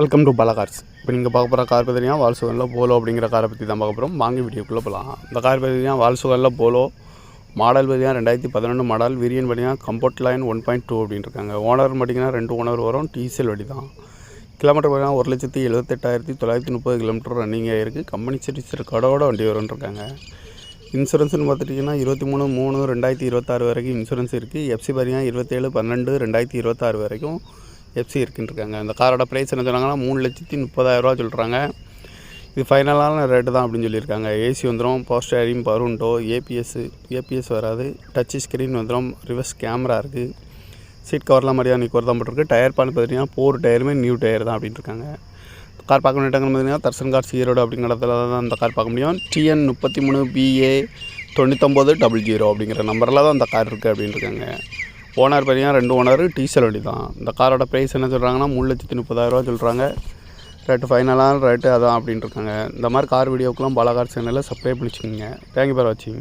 Welcome to பல cars இப்போ நீங்கள் பார்க்க போகிற கார் பார்த்தீங்கன்னா வால்சுகனில் போலோ அப்படிங்கிற காரை பற்றி தான் பார்க்க போகிறோம் வாங்கி வீடியோக்குள்ளே போகலாம் இந்த கார் பார்த்தீங்கன்னா வால்சுகனில் போலோ மாடல் பார்த்தீங்கன்னா ரெண்டாயிரத்தி பதினொன்று மாடல் விரியன் பார்த்தீங்கன்னா comfort line one point two அப்படின்னு இருக்காங்க ஓனர் பார்த்திங்கன்னா ரெண்டு ஓனர் வரும் டீசல் வழி தான் கிலோமீட்டர் பார்த்தீங்கன்னா ஒரு லட்சத்தி எழுபத்தெட்டாயிரத்தி தொள்ளாயிரத்தி முப்பது கிலோமீட்டர் ரன்னிங் ஆகிருக்கு கம்பெனி சர்டிஃபிகேட் கடோட வண்டி வரும்னு இருக்காங்க இன்சூரன்ஸ்னு பார்த்துட்டிங்கன்னா இருபத்தி மூணு மூணு ரெண்டாயிரத்தி இருபத்தாறு வரைக்கும் இன்சூரன்ஸ் இருக்குது எஃப்சி பார்த்தீங்கன்னா இருபத்தேழு பன்னெண்டு ரெண்டாயிரத்தி இருபத்தாறு வரைக்கும் எஃப்சி இருக்குன்னு இருக்காங்க இந்த காரோட ப்ரைஸ் என்ன சொன்னாங்கன்னா மூணு லட்சத்தி முப்பதாயிரரூவா சொல்கிறாங்க இது ஃபைனலான ரேட்டு தான் அப்படின்னு சொல்லியிருக்காங்க. ஏசி வந்துடும் பவர் ஸ்டேரிங் பவர் உண்டோ ஏபிஎஸ் ஏபிஎஸ் வராது. டச் ஸ்க்ரீன் வந்துடும் ரிவர்ஸ் கேமரா இருக்குது சீட் கவர்லாம் மாதிரியாக நீ தான் போட்டிருக்கு. டயர் பால் பார்த்தீங்கன்னா ஃபோர் டயருமே நியூ டயர் தான் அப்படின்னு இருக்காங்க. கார் பார்க்க வேண்டியவங்க பார்த்தீங்கன்னா தர்சன் கார்ஸ் ஈரோடு அப்படிங்கிற இடத்துல தான் அந்த கார் பார்க்க முடியும். டிஎன் முப்பத்தி மூணு பிஏ தொண்ணூத்தொம்பது டபுள் ஜீரோ அப்படிங்கிற நம்பரில் தான் அந்த கார் இருக்குது அப்படின்னு இருக்காங்க. ஓனர் பார்த்தீங்கன்னா ரெண்டு ஓனர் டீசல் வண்டி தான் இந்த காரோட ப்ரைஸ் என்ன சொல்கிறாங்கன்னா மூணு லட்சத்தி முப்பதாயிரரூவா சொல்கிறாங்க ரேட்டு ஃபைனலான ரேட்டு அதான் அப்படின்ட்டு இருக்காங்க. இந்த மாதிரி கார் வீடியோக்கெலாம் பாலா கார் சேனலில் சப்ஸ்கிரைப் பண்ணிச்சுக்கோங்க. தேங்க்யூ ஃபார் வாட்சிங்